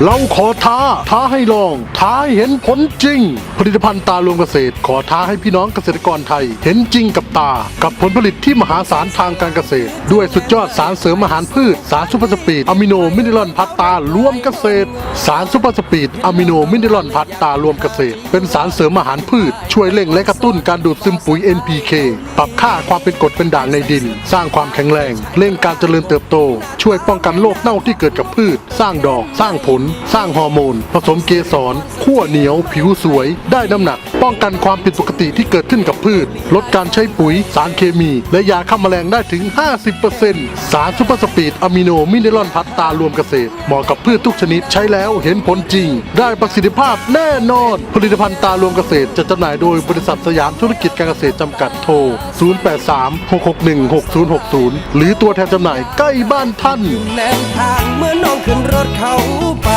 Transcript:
เราขอท้า ท้าให้ลอง ท้าให้เห็นผลจริง ผลิตภัณฑ์ตารวมเกษตร ขอท้าให้พี่น้องเกษตรกรไทย เห็นจริงกับตา กับผลผลิตที่มหาศาลทางการเกษตร ด้วยสุดยอดสารเสริมอาหารพืช สารซูเปอร์สปีดอะมิโนมินเนอรอนพัตตารวมเกษตร สารซูเปอร์สปีดอะมิโนมินเนอรอนพัตตารวมเกษตร เป็นสารเสริมอาหารพืช ช่วยเร่งและกระตุ้นการดูดซึมปุ๋ย NPK ปรับค่าความเป็นกรดเป็นด่างในดิน สร้างความแข็งแรง เร่งการเจริญเติบโต ช่วยป้องกันโรคเน่าที่เกิดกับพืช สร้างดอก สร้างผลสร้างฮอร์โมน ผสมเกสรขั้วเหนียว ผิวสวย ได้น้ำหนัก ป้องกันความผิดปกติที่เกิดขึ้นกับพืช ลดการใช้ปุ๋ย สารเคมี และยาฆ่าแมลงได้ถึง 50%สารซูเปอร์สปีดอะมิโนมินเนอรอนพัตตารวมเกษตร เหมาะกับพืชทุกชนิดใช้แล้วเห็นผลจริง ได้ประสิทธิภาพแน่นอน ผลิตภัณฑ์ตารวมเกษตรจะจำหน่ายโดยบริษัทสยามธุรกิจการเกษตรจำกัดโทร 0836616060 หรือตัวแทนจำหน่ายใกล้บ้านท่านแนวทางเมื่อน้องขึ้นรถเขาไป